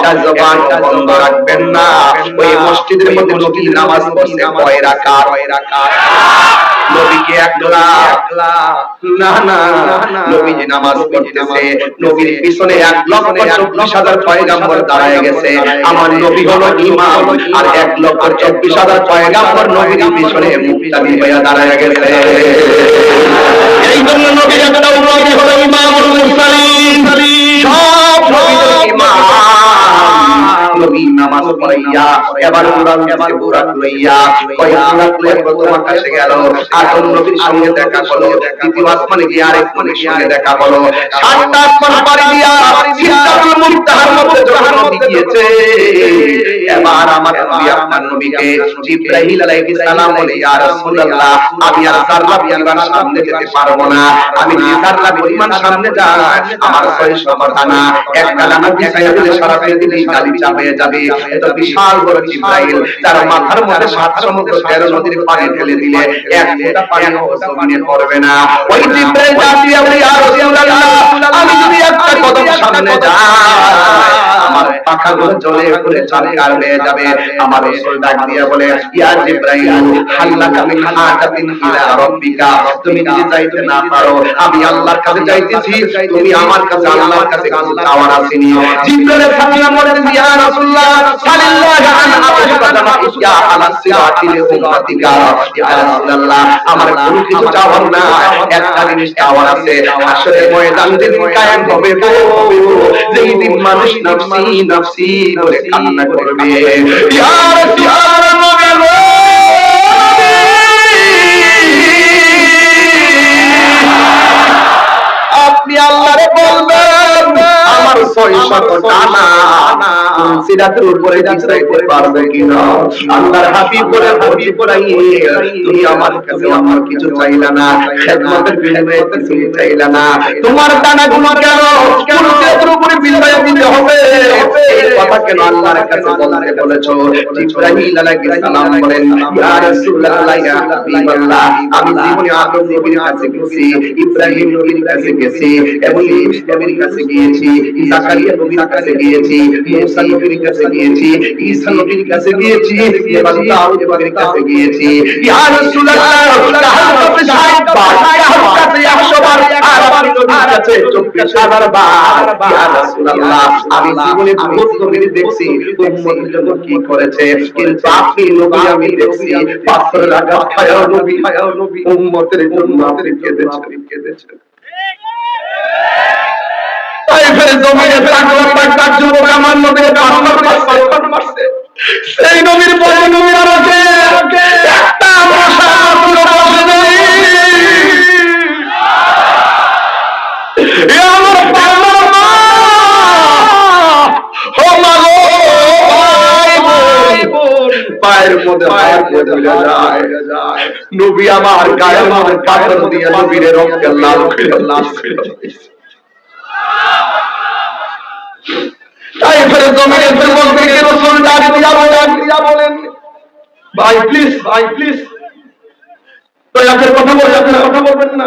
একটা জবান বন্ধ রাখবেন না? ওই মসজিদের মধ্যে নবী নামাজ পড়ছে কয় রাকাত নবীকে একলা। না না। নবী যে নামাজ পড়তেছে নবীর পিছনে এক লক্ষ চব্বিশ হাজার পয়গাম্বর দাঁড়ায় গেছে। আমার নবী হলো ইমাম আর এক লক্ষ চব্বিশ হাজার পয়গাম্বর নবীর পিছনে মুক্তাদি হয়ে দাঁড়ায় গেছে। এই জন্য নবীর একটা নবী হলো ইমামুল সব নবীদের ইমাম। নবী নামাজ পড়াইয়া এবার উড়াল গেছে বুরাক লইয়া কয় লইয়া প্রথম আকাশে গেল। আদম নবীর সঙ্গে দেখা হলো দ্বিতীয় আসমানে গিয়ে আরেক নবীর সঙ্গে দেখা হলো সাতটা আসমান পাড়ি দিয়া সিদ্ধাতুল মুনতাহার মধ্যে যখন নবী গিয়েছে, এবার আমার নবী, আপনার নবীকে জিব্রাইল আলাইহিস সালাম বলে, ইয়া রাসূলুল্লাহ, আমি আর জাররা পরিমাণ সামনে যেতে পারব না। আমি যে জাররা পরিমাণ সামনে যাই, আমার ছয় সমাধানা এক কালামা বিছাইয়া দিলে সারা পৃথিবী গালি চাপে যাবে। এটা বিশাল বড় মাথার মধ্যে সাত সমুদ্র, তেরো নদীর পানি ঢেলে দিলে এক ফোঁটা আমি যদি একটা কদম সামনে যাই আমার পাখাগুলো জ্বলে পুড়ে চারকার হয়ে যাবে। আমার রাসূল ডাক দিয়ে বলে, ইয়া জিব্রাইল হাল্লাকা মিন হাজাতিন ইলা রাব্বিকা। তুমি যদি যাইতে না পারো, আমি আল্লাহর কাছে যাইতেছি। তুমি আমার কাছে আল্লাহর কাছে কিছু চাওয়ার আসেনি। জিব্রাইল সালাম বলেন ইয়া রাসূলুল্লাহ। সাল্লাল্লাহু আলাইহি ওয়াসাল্লাম ইয়া আলা সিরাতিল উম্মাতিকা। ইয়া রাসূলুল্লাহ, আমার কোনো কিছু চাওয়ার না একটা জিনিস চাওয়ার আছে। আসলে ময়দান দিন কায়েম হবে যেই দিন মানুষ নফসি নফসি বলে কান্না করবে। ইয়া রাসূলুল্লাহ আপনি আল্লাহরে বলবেন আমার ছয় শত টানা সিরাতের উপরে তোমার টানা গুলো কেন? উপরে বিনিময় দিতে হবে। কথা কেন আল্লাহর কাছে বলতে আমি জীবনে আদম কাছে গেছি, ইব্রাহিম নবীর কাছে গেছি, এবং নবীর কাছে গিয়েছি জাকারিয়া কাছে গিয়েছি গিয়েছি গিয়েছি। এবং দাউদ আমি দেখছি কি করেছে, কিন্তু আপনি নবী আমি দেখছি পাথর লাগা খায়া নবী খায়া নবী উম্মতের জন্য আপনি কেঁদেছেন কেঁদেছেন তাইফের জমিনে তাকওয়া তাকতার যুবক আমার নবীর পাথর মারছে সেই নবীর পরে নবী আর আছে একটা মশা পুরো বসে নেই আমার পায়ের মধ্যে ধরে যায়। নবী আমার গায়ের মধ্যে কাপড় দিয়ে নবীর রক্তে লাল করে দিয়েছে। তাই ফেরে জমিনে যুবক থেকে রসুল ডাক দিয়া বলেন দিয়া বলেন ভাই প্লিজ ভাই প্লিজ করে কথা বলবেন না কথা বলবেন না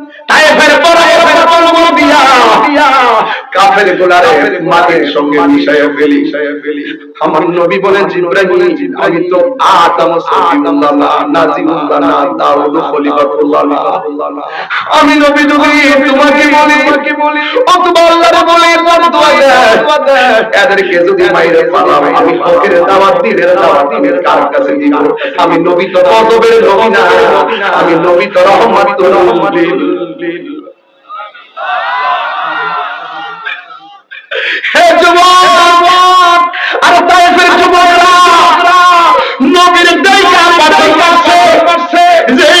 কাফের গোলারে মাটির সঙ্গে মিশাইয়া ফেলি। ফেলি। আমার নবী বলেন জিব্রাইল আমি তো আদম সফিউল্লাহ নাজিমুল্লাহ না দাউদ খলিফাতুল্লাহ আমি নবী তোমাকে বলি অথবা এদেরকে যদি মাইরে পালাম আমি হকের দাওয়াত দিনের দাওয়াত দিনের কার কাছে দিব? আমি নবী তো নবী না। আমি নবী তো রহমাতুল লিল আর তাইফের যুবকরা নবীর দাইকা পাঠাই করছে যেই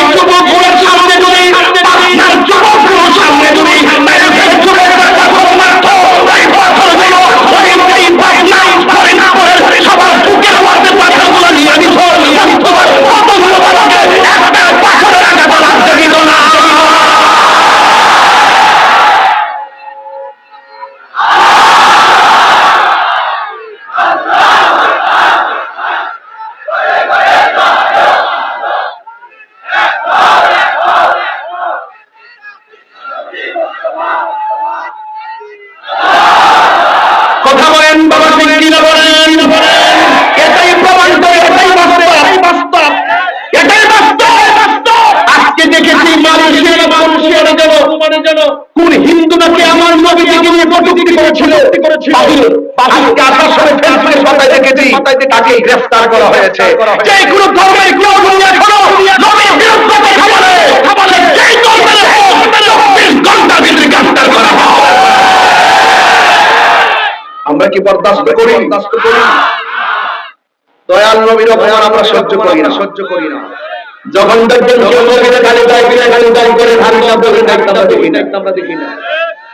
এই যুবকের সামনে যদি আপনার যুবকের আজকে আসার সময় ফেসবুকে পাতায় দেখেছি তাকে গ্রেফতার করা হয়েছে। যে কোনো ধর্মের কেউ এখনও নবীর বিরুদ্ধে কথা বলে। বলে। যেই ধর্মের চব্বিশ ঘণ্টার ভিতরে গ্রেফতার করা হয়। আমরা কি বরদাস্ত করি? বরদাস্ত করি দয়াল নবীর অপমান আমরা সহ্য করি না। সহ্য করি না। যখন দেখবেন কেউ নবীর গালি দেয় বিনা গালি দেয় করে ধান শব্দ দেখতে আমরা দেখি না। আমরা দেখি না।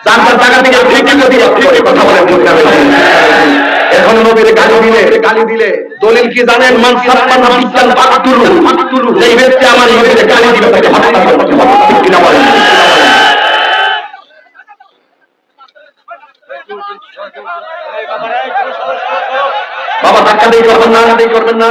জানতার জায়গা থেকে ঠিক যদি ঠিক কথা বলে বুঝতে হবে এখন নবীর গালি দিলে গালি দিলে। দলিল কি জানেন? মান সাপ্পানা বিজ্ঞান ফাকতুরু। ফাকতুরু। যেই ব্যক্তি আমার নবীর গালি দিবে তাকে হত্যা করতে হবে কিনা বলেন বাবা ধাক্কা দিয়ে করবেন না দিয়ে করবেন না।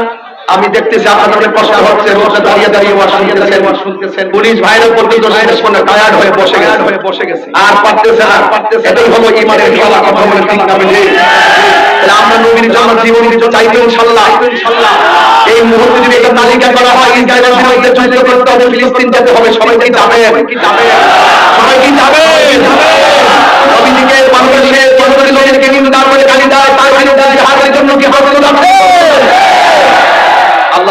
আমি দেখতেছি আপনার কষ্ট হচ্ছে বসে দাঁড়িয়ে দাঁড়িয়ে ওয়াজ শুনতেছেন। ওয়াজ শুনতেছেন পুলিশ ভাইয়ের দিয়ে শেষ করে টায়ার্ড হয়ে বসে গেছে। হয়ে বসে গেছে। আর পারতেছে না। পারতেছে এটাই হলো ইমানের খেলা কথা বলে ঠিক না বুঝি? আমরা নবীর জন্য ইনশাআল্লাহ। ইনশাআল্লাহ। এই মুহূর্তে যদি একটা তালিকা করা হয় ইসরায়েলের বিরুদ্ধে যুদ্ধ করতে হবে ফিলিস্তিন যেতে হবে সবাই কি যাবে কি যাবে সবাই কি যাবে নবীজিকে বাংলাদেশের জনগণের লোকেরকে নিন্দা করে গালি দেয় তার বিরুদ্ধে জিহাদের জন্য কি হবে আছে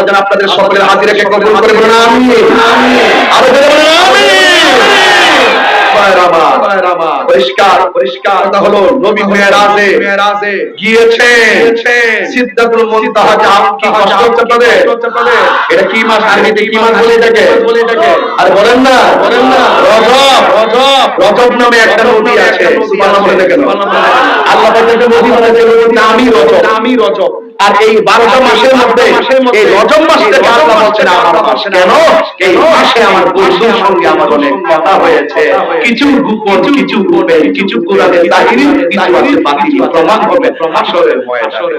আল্লাহ যেন আপনাদের সকলের হাজিরাকে কবুল করে বলুন আমিন। আরও জোরে বলুন আমিন। পরিষ্কার পরিষ্কার। হলো নবী মেরাজে মেরাজে গিয়েছে সিদ্ধাতুল মুনতাহা জাহান কি কষ্ট হচ্ছে এটা কি মাস আরবিতে কি মাস বলে থাকে আর বলেন না। বলেন না। রজব। রজব। রজব নামে একটা নদী আছে। সুবহানাল্লাহ বলে দেখেন আল্লাহ পাক একটা নদী নামই রজব। নামই রজব। আর এই বারোটা মাসের মধ্যে এই রজব মাসটাকে আল্লাহ বলছেন আমার মাস কেন? এই মাসে আমার বন্ধুর সঙ্গে আমার অনেক কথা হয়েছে। কিছু গোপন কিছু কিছু কোরআনের তাহিরি কিছু আছে বাকি প্রমাণ হবে হাসরের ময়দানে।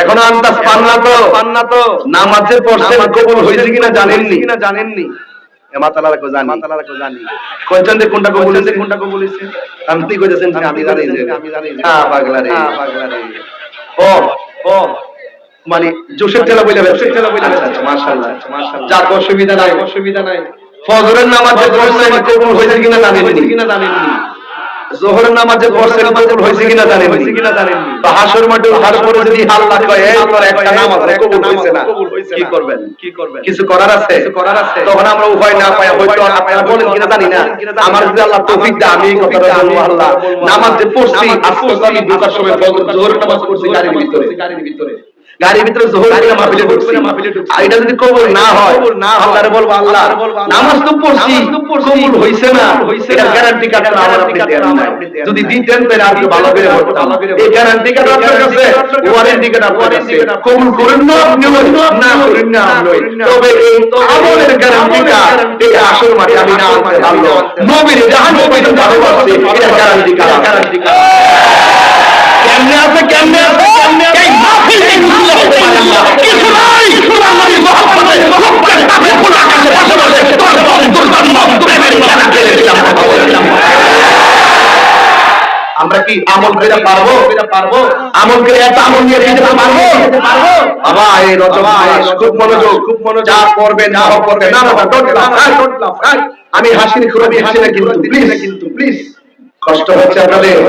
এখন আন্দাজ পান না তো? পান না তো? নামাজে পড়ছেন কবুল হয়েছে কিনা জানেননি? কিনা জানেননি? মাতালারা কো জানি। মাতালারা কো জানি। কয়জন যে কোনটা কবুল হয়েছে কোনটা কবুল হয়েছে আমি তুই কইতেছেন যে আমি জানি যে আমি জানি হ্যাঁ পাগলা রে। হ্যাঁ পাগলা রে। ও ও মানে জোশের ঠেলা বইলা জোশের ছেলে বইলে আচ্ছা মাশাআল্লাহ। মাশাআল্লাহ। যাক অসুবিধা নাই। অসুবিধা নাই। ফজরের নামাজে পড়ছেন কবুল হয়েছে কিনা জানেননি। কিনা জানেননি। জোহরের নামাজে পড়ছেন কবুল হয়েছে কিনা জানেন হয়েছে কিনা জানেন তো হাসর মাঠে উঠার পরে যদি আল্লাহ কয় এই তোর একটা নামাজ কবুল হয়েছে না কি করবেন? কি করবেন? কিছু করার আছে? কিছু করার আছে। তখন আমরা উপায় না পাই হয়তো আপনারা বলেন কিনা জানি না। আমার যদি আল্লাহ তৌফিক দেয় আমি কথাটা বলব আল্লাহ। নামাজ যে পড়ছি আজকে আমি সময় নামাজ পড়ছি গাড়ির ভিতরে। গাড়ির ভিতরে। গাড়ির ভিতরে জোহর করে মাহফিলে ঢুকছি। আর এটা যদি কবুল না হয় না আল্লাহরে বলব আল্লাহ নামাজ তো পড়ছি কবুল হইছে না। এটা গ্যারান্টি কার্ড আমার আপনি দেন যদি দিতেন তাহলে একটু ভালো করে হতো এই গ্যারান্টি কার্ড আপনার কাছে? ওয়ারেন্টি কার্ড আপনার কাছে? কবুল করেন না আপনি না করেন না আপনি তবে এই আমলের গ্যারান্টি কার্ড এটা আসল মাঠে আমি না আনতে পারল নবীর জাহান্নামে পর্যন্ত ভালোবাসি। এটা গ্যারান্টি কার্ড। Guarantee card. কেমনে আছে কেমনে আছে কেমনে এই আমরা কি আমল করে পারব পারব আমল করে এত আমল নিয়ে যেতে পারব পারব বাবা এই রজব খুব মনোযোগ খুব মনোযোগ যা করবে না করবে না না আমি হাসির খুরবি হাসি না কিন্তু প্লিজ কিন্তু প্লিজ কষ্ট হচ্ছে আপনাদের।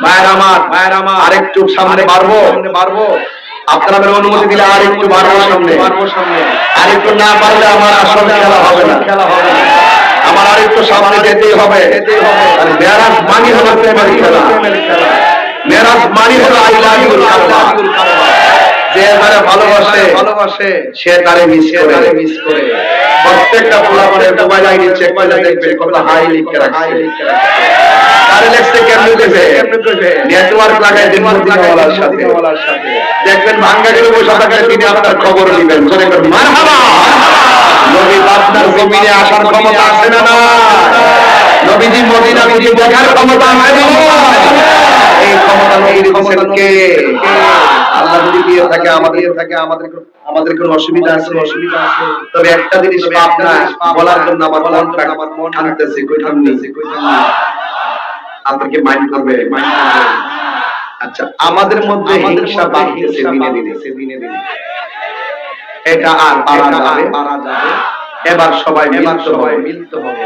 মায়ের আমার মায়ের আমার। আরেকটু সামনে বাড়বো। সামনে বাড়বো। আপনারা অনুমতি দিলে আর একটু বাড়বো সামনে। বাড়বো সামনে। আর একটু না পারলে আমার আসল খেলা হবে না। খেলা হবে না। আমার আর একটু সামনে যেতেই হবে। যেতেই হবে। মেরাজ মানি হলো প্রেমের খেলা। মেরাজ মানি হলো ইউ যে এবারে ভালোবাসে ভালোবাসে সে তারে মিস করে। মিস করে। প্রত্যেকটা পোলাপানের মোবাইল আইডি চেক করে দেখবে কত হাই লিখে রাখছে। হাই লিখে রাখছে। তারে লেখছে কেমনে দেবে? কেমনে দেবে? নেটওয়ার্ক লাগায় দিন মদিনাওয়ালার সাথে। দেখবেন ভাঙ্গা গেলে বসে থাকার তিনি আপনার খবর নেবেন। মারহাবা! নবী আপনার জমিনে আসার ক্ষমতা আছে না না নবীজি মদিনা নবী দেখার ক্ষমতা আছে না এই ক্ষমতা দিয়েছেন কে? থাকে আমাদের থাকে আমাদের আমাদের কোনো অসুবিধা আছে? অসুবিধা আছে তবে একটা জিনিস পাপ না বলার জন্য আমার মন আমার মন টানতেছে কইতাম নিছে কইতাম আপনাকে মাইন্ড করবে মাইন্ড করবে। আচ্ছা আমাদের মধ্যে হিংসা বাড়তেছে দিনে দিনে। দিনে দিনে। এটা আর পারা যাবে। পারা যাবে। এবার সবাই এবার সবাই মিলতে হবে।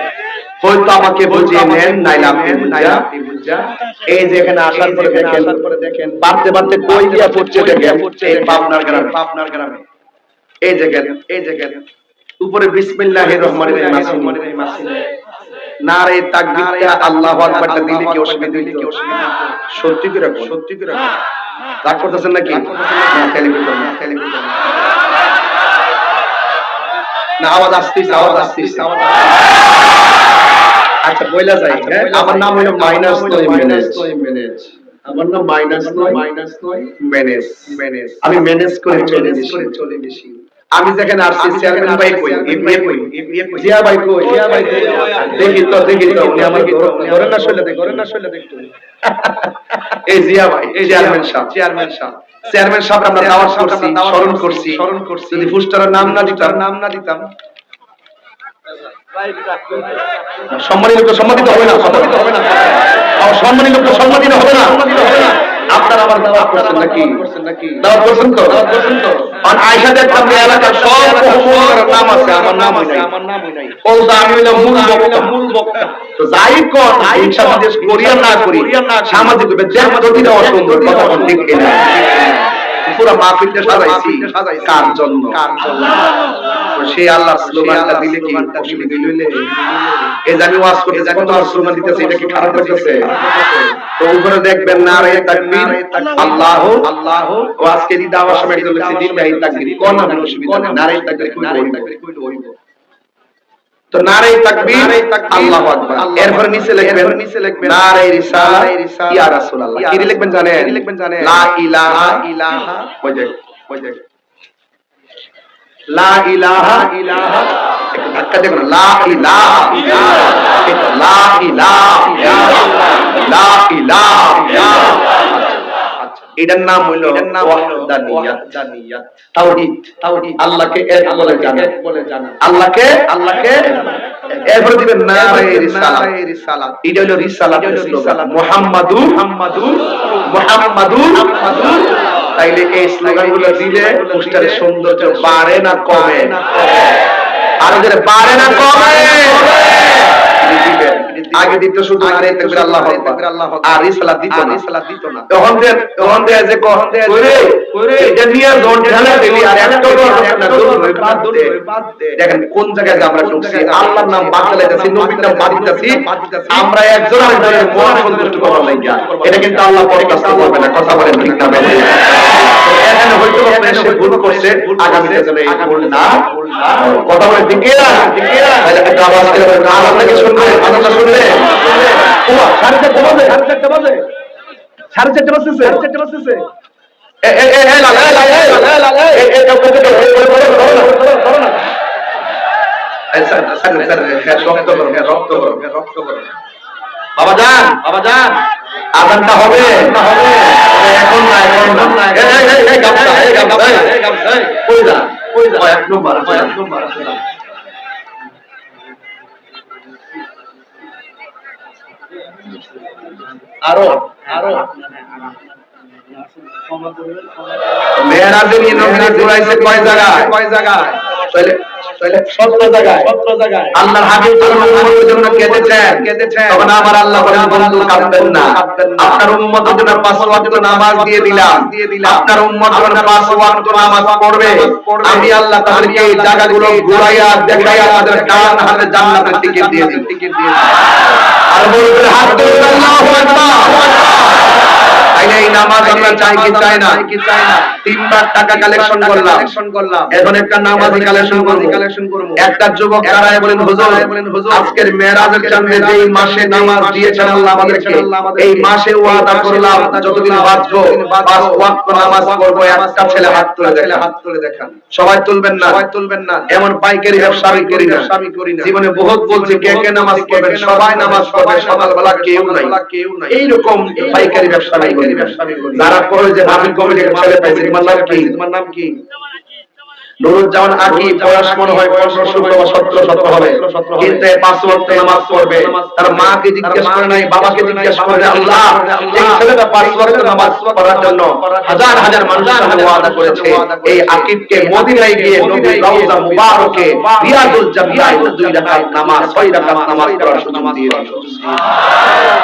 হয়তো আমাকে বুঝিয়ে নেন নাইলে আপনি বুঝা। এই যে এখানে আসার পরে দেখেন দেখেন। বাড়তে বাড়তে কই গিয়া পড়ছে দেখেন? এই পাবনার গ্রামে। পাবনার গ্রামে। এই জায়গায় এই জায়গায় উপরে বিসমিল্লাহির রহমানির রহিম আছে নারে তাকবীরটা আল্লাহু আকবারটা দিলে কি অসুবিধা দিলে কি অসুবিধা সত্যি করে রাখো সত্যি করে রাখো রাগ করতেছেন নাকি? না খেলে কি করবেন না। কি আওয়াজ আসতেছে আওয়াজ আসতেছে। আওয়াজ আচ্ছা বইলা যাই হ্যাঁ? আমার নাম হলো মাইনাস নয় ম্যানেজ আমার নাম মাইনাস নয়। মাইনাস নয় ম্যানেজ ম্যানেজ আমি ম্যানেজ করে চলে করে চলে বেশি আমি যেখানে আসছি চেয়ারম্যান ভাই কই এমএ কই। জিয়া ভাই কই? জিয়া ভাই দেখি তো দেখি তো উনি আমার ধরে না শুনলে দেখ ধরে না শুনলে দেখতো। এই জিয়া ভাই এই চেয়ারম্যান সাহেব। চেয়ারম্যান সাহেব। চেয়ারম্যান সাহেব আমরা দাওয়াত করছি স্মরণ করছি স্মরণ করছি। যদি ফুস্টারের নাম না দিতাম। নাম না দিতাম। সম্মানিত লোক সম্মানিত হবে না হবে না। সম্মানিত আমার দাওয়াত করছেন নাকি দাওয়াত করছেন তো দাওয়াত করছেন তো? আর আয়েশা দেখলাম যে এলাকার সব করিয়া না করি, সামাজিক যে প্রতিটা অসুন্দর কথা ঠিক কিনা পুরো মাহফিলটা সাজাইছি কার জন্য সেই আল্লাহর স্লোগানটা দিলে কি অসুবিধা হইলে এই যে আমি ওয়াজ করতে যাই কত স্লোগান দিতেছে এটা কি খারাপ লাগতেছে তো উপরে দেখবেন নারে তাকবীর আল্লাহ আল্লাহ ও আজকে দি দাওয়ার সময় একজন বলছে দিন ভাই তাকবীর কোন না অসুবিধা না রে তাকবীর কইলে হইব তো নারে তাকবীর আল্লাহু আকবার। এরপর নিচে লিখবেন নিচে লিখবেন নারে রিসালা ইয়া রাসূলুল্লাহ। কি লিখবেন জানেন? লিখবেন জানেন? লা ইলাহা ইলাহা ওই যে ওই যে লা ইলাহা ইলাহা একটু ধাক্কা দেবেন না। লা ইলাহা একটু লা ইলাহা লা ইলাহা আচ্ছা, এটার নাম হইল তাওহীদ। তাওহীদ। আল্লাহকে এক বলে জানা বলে জানা আল্লাহকে আল্লাহকে এরপরে দিবেন নারে রিসালাত। রিসালাত। এটা হলো রিসালাত স্লোগান। মুহাম্মাদু মুহাম্মাদু মুহাম্মাদু মুহাম্মাদু। তাইলে এই স্লোগানগুলো দিলে পোস্টারের সৌন্দর্য বাড়ে না কমে। আর বাড়ে না কমে। আগে দিত শুধু নারে তাকবীর আল্লাহু আকবার। আর না। রিসালাত দিত না। তখন দেয় যে কখন দে ওরে ওরে এটা নিয়ে দৌড় ঢালা দিলি আর একটা না দৌড় হবে বাদ দে দেখেন কোন জায়গায় আমরা ঢুকছি আল্লাহর নাম বাদ দিতেছি নবীর নাম বাদ দিতেছি আমরা একজন আরেকজনের মন সন্তুষ্ট করার লাগিয়া। এটা কিন্তু আল্লাহ বরখাস্ত করবে না কথা বলেন ঠিক না এখানে হয়তো সে ভুল করছে আগামীতে যেন এই ভুল না কথা বলে দিকে না দিকে না একটা আওয়াজ করে আল্লাহ নাকি শুনবে আল্লাহ শুনবে সাড়ে চারটে বাজে সাড়ে চারটে বাজে। সাড়ে চারটে বাজতেছে। সাড়ে চারটে বাজতেছে। আরও আরও মেয়েরাজের নবীরা ঘুরাইছে কয় জায়গায়? কয় জায়গায়? তাহলে আল্লাহর হাবিব উম্মতের জন্য কেঁদেছেন। তখন আমার আল্লাহ বলেন বন্ধু কাঁদবেন না। আপনার উম্মতের জন্য পাঁচ ওয়াক্ত নামাজ দিয়ে দিলাম। আপনার উম্মত যখন পাঁচ ওয়াক্ত নামাজ পড়বে। পড়বে। আমি আল্লাহ তাদেরকে এই জায়গাগুলো ঘুরাইয়া দেখাইয়া তাদের কান হাতে জান্নাতের টিকিট দিয়ে দিই টিকিট দিয়ে আর বলবেন হাত তুলবেন আল্লাহু আকবার। তাইলে এই নামাজ আমরা চাই কি চাই না? কি চাই না? তিনবার টাকা কালেকশন করলাম। এখন একটা নামাজি কালেকশন করব। একটা যুবক দাঁড়ায় বলেন হুজুর আজকের মেরাজের চাঁদে যে মাসে নামাজ দিয়েছেন আল্লাহ আমাদেরকে দিয়েছেন আল্লাহ আমাদেরকে। এই মাসে ওয়াদা করলাম যতদিন বাঁচবো পাঁচ ওয়াক্ত নামাজ পড়ব একটা ছেলে হাত তুলে ছেলে হাত তুলে দেখান। সবাই তুলবেন না। সবাই তুলবেন না। এমন পাইকারি ব্যবসা আমি করি না। আমি করি না। জীবনে বহুত বলছি কে কে নামাজ পড়বেন? সবাই নামাজ পড়বে সবাই সকালবেলা কেউ নাই। কেউ নাই। এইরকম পাইকারি ব্যবসা আমি যারা করে যে মাহফিল কমিটির ছেলে পাইছে তোমার নাম কি? তোমার নাম কি? নুরুজ্জামান আকি বয়স মনে হয় পনেরো ষোলো বা সতেরো সতেরো হবে। কিন্তু পাঁচ ওয়াক্ত নামাজ পড়বে। তার মাকে জিজ্ঞেস করে নাই বাবাকে জিজ্ঞেস করে আল্লাহ এই ছেলেটা পাঁচ ওয়াক্ত নামাজ পড়ার জন্য হাজার হাজার মানুষের সঙ্গে ওয়াদা করেছে। এই আকিবকে মদিনায় গিয়ে নবীর রওজা মুবারকে রিয়াদুল জান্নাহ দুই রাকাত নামাজ ছয় রাকাত নামাজ পড়ার সুযোগ দিয়ে দিল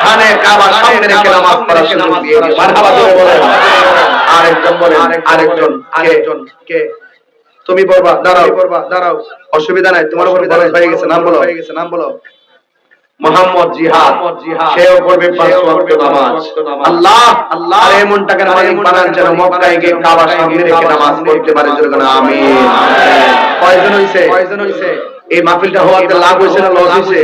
খানে কাবা সামনে রেখে নামাজ পড়ার সুযোগ দিয়ে। দিল মারহাবা বলেন। আরেকজন বলেন আরেকজন আরেকজন কে তুমি বলবা দাঁড়াও। বলবা দাঁড়াও অসুবিধা নাই তোমার উপর বিধান হয়ে গেছে নাম বলো। হয়ে গেছে নাম বলো মোহাম্মদ জিহাদ সেও করবে পাঁচ ওয়াক্ত নামাজ। আল্লাহ আল্লাহ আর এমন টাকার আর মালিক বানান যেন মক্কায় গিয়ে কাবা সামনে রেখে নামাজ পড়তে পারে নামাজ আমিন। কয়জন হইছে? কয়জন হইছে? এই মাহফিলটা হওয়াতে লাভ হয়েছে না লস হয়েছে?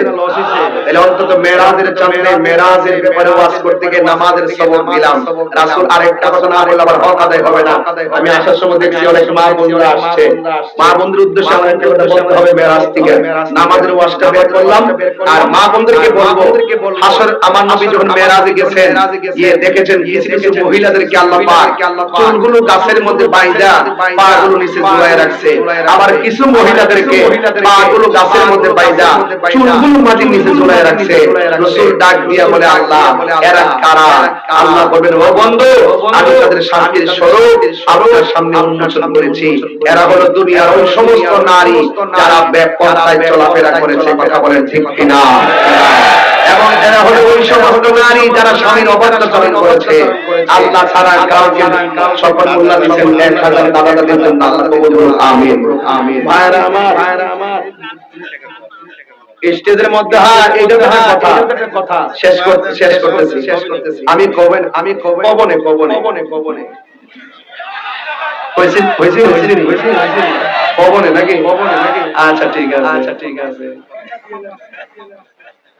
তাহলে অন্তত মেরাজের চাঁদে মেরাজের ব্যাপারে ওয়াজ করতে গিয়ে নামাজের সবক দিলাম। রাসূল আরেকটা কথা না বললে আবার হক আদায় হবে না। আমি আসার সময় দেখছি অনেক মা বন্ধুরা আসছে। মা বন্ধুর উদ্দেশ্যে আমার একটা কথা বলতে হবে মেরাজ থেকে। নামাজের ওয়াজটা বের করলাম। আর মা বন্ধুদেরকে বলব হাসর আমার নবী যখন মেরাজে গেছেন গিয়ে দেখেছেন কিছু কিছু মহিলাদেরকে আল্লাহ পাক চুলগুলো গাছের মধ্যে বাইদা পাগুলো নিচে ঝুলায় রাখছে। আবার কিছু মহিলাদেরকে পাগুলো গাছের মধ্যে পাইজা, চুলগুলো মাটির নিচে ঝুলায় রাখছে। রসুল ডাক দিয়া বলে, আল্লাহ, এরা কারা? আল্লাহ বলবেন, ও বন্ধু, আমি তাদের শান্তির স্বরূপ আপনার সামনে উন্মোচন করেছি। এরা হলো দুনিয়ার ওই সমস্ত নারী যারা ব্যাপক চলাফেরা করেছে। কথা বলেন ঠিক কিনা? এবং এরা হলো ওই সমস্ত নারী যারা স্বামীর করেছে আল্লাহ ছাড়া কাউকে সকল মোল্লা দিচ্ছেন এক হাজার দাদা দাদির জন্য আল্লাহ কবুল আমিন ভাইরা আমার ভাইরা আমার স্টেজের মধ্যে হ্যাঁ কথা। শেষ করতে শেষ করতেছি শেষ করতেছি। আমি কবেন আমি কবনে কবনে কবনে কবনে হয়েছে হয়েছে হয়েছে হয়েছে, হয়েছে। কবনে নাকি কবনে নাকি? আচ্ছা ঠিক আছে আচ্ছা ঠিক আছে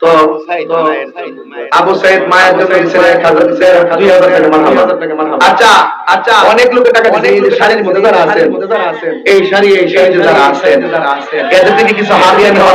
তো আবু সাইদ মায়ের জন্য দিয়েছেন এক হাজার দুই হাজার টাকা মারহাবা। দুই হাজার টাকা মারহাবা। আচ্ছা আচ্ছা অনেক লোকে টাকা দিয়েছে শাড়ির মধ্যে যারা আছেন এই শাড়ি এই শাড়ি যারা আছেন এদের থেকে কিছু হারিয়ে নেওয়া।